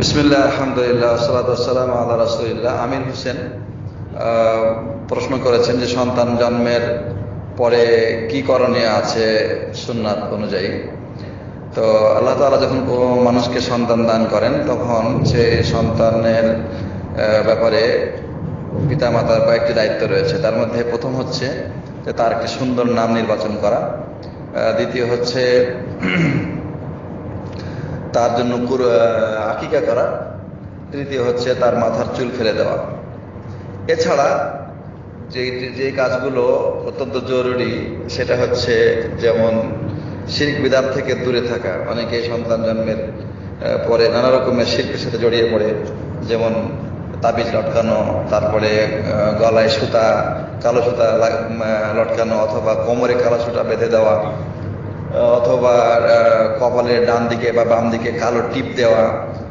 বিসমিল্লাহ, আলহামদুলিল্লাহ সালাতাম আল্লাহ রাসুলিল্লাহ। আমির হোসেন প্রশ্ন করেছেন যে সন্তান জন্মের পরে কি করণীয় আছে সুন্নাত অনুযায়ী। তো আল্লাহ তাআলা যখন কোনো মানুষকে সন্তান দান করেন, তখন সে সন্তানের ব্যাপারে পিতা মাতার কয়েকটি দায়িত্ব রয়েছে। তার মধ্যে প্রথম হচ্ছে যে তার একটি সুন্দর নাম নির্বাচন করা। দ্বিতীয় হচ্ছে তার জন্য আকিকা করা। তৃতীয় হচ্ছে তার মাথার চুল ফেলে দেওয়া। এছাড়া যে যে কাজগুলো অত্যন্ত জরুরি, সেটা হচ্ছে যেমন শিল্প বিদার থেকে দূরে থাকা। অনেকে সন্তান জন্মের পরে নানা রকমের শিল্পের সাথে জড়িয়ে পড়ে। যেমন তাবিজ লটকানো, তারপরে গলায় সুতা, কালো সুতা লটকানো, অথবা কোমরে কালো সুতা বেঁধে দেওয়া, অথবা কপালের ডান দিকে বা বাম দিকে কালো টিপ দেওয়া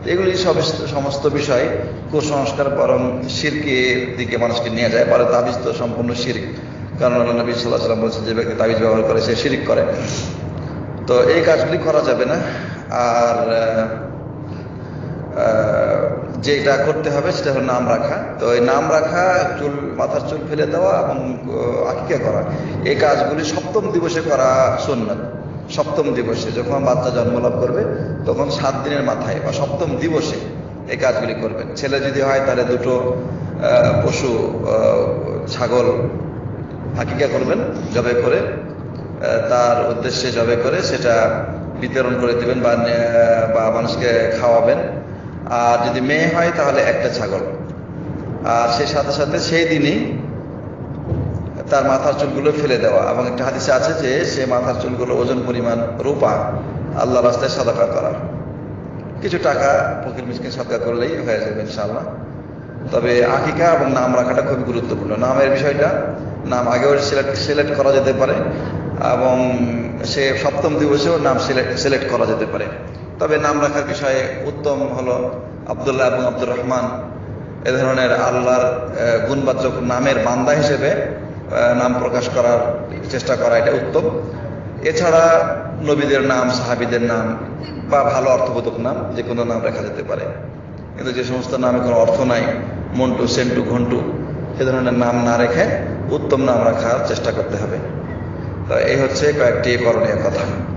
এগুলি সমস্ত সমস্ত বিষয় কুসংস্কার বরং শিরকের দিকে মানুষকে নিয়ে যায় পরে তাবিজ তো সম্পূর্ণ শিরিক। কারণ আল্লাহ নবী সাল্লাহ সাল্লাম বলছেন, যে ব্যক্তি তাবিজ ব্যবহার করে, সে শিরিক করে। তো এই কাজগুলি করা যাবে না। আর যেটা করতে হবে সেটা হলো নাম রাখা। তো এই নাম রাখা, চুল, মাথার চুল ফেলে দেওয়া এবং আকিকা করা। এই কাজগুলি সপ্তম দিবসে করা সুন্নাত। সপ্তম দিবসে যখন বাচ্চা জন্মলাভ করবে, তখন সাত দিনের মাথায় বা সপ্তম দিবসে এই কাজগুলি করবেন। ছেলে যদি হয় তাহলে দুটো পশু ছাগল হাকিকা করবেন, জবে করে তার উদ্দেশ্যে জবে করে সেটা বিতরণ করে দেবেন বা বা মানুষকে খাওয়াবেন। আর যদি মেয়ে হয় তাহলে একটা ছাগল। আর সেই সাথে সাথে সেই দিনই তার মাথার চুলগুলো ফেলে দেওয়া। এবং একটা হাদিসে আছে যে, সে মাথার চুলগুলো ওজন পরিমাণ রূপা আল্লাহ রাস্তায় সাদাকা করা। কিছু টাকা ফকির মিসকিন সাদকা করলেই হয়ে যাবে ইনশাআল্লাহ। তবে আকিকা এবং নাম রাখাটা খুবই গুরুত্বপূর্ণ। নামের বিষয়টা, নাম আগেও সিলেক্ট সিলেক্ট করা যেতে পারে এবং সে সপ্তম দিবসেও নাম সিলেক্ট করা যেতে পারে। তবে নাম রাখার বিষয়ে উত্তম হলো আবদুল্লাহ এবং আব্দুর রহমান। এ ধরনের আল্লাহর গুণবাচক নামের বান্দা হিসেবে নাম প্রকাশ করার চেষ্টা করা, এটা উত্তম। এছাড়া নবীদের নাম, সাহাবিদের নাম, বা ভালো অর্থবোধক নাম, যে কোনো নাম রাখা যেতে পারে। কিন্তু যে সমস্ত নামে কোনো অর্থ নাই, মন্টু, সেন্টু, ঘন্টু, সে ধরনের নাম না রেখে উত্তম নাম রাখার চেষ্টা করতে হবে। তো এই হচ্ছে কয়েকটি করণীয় কথা।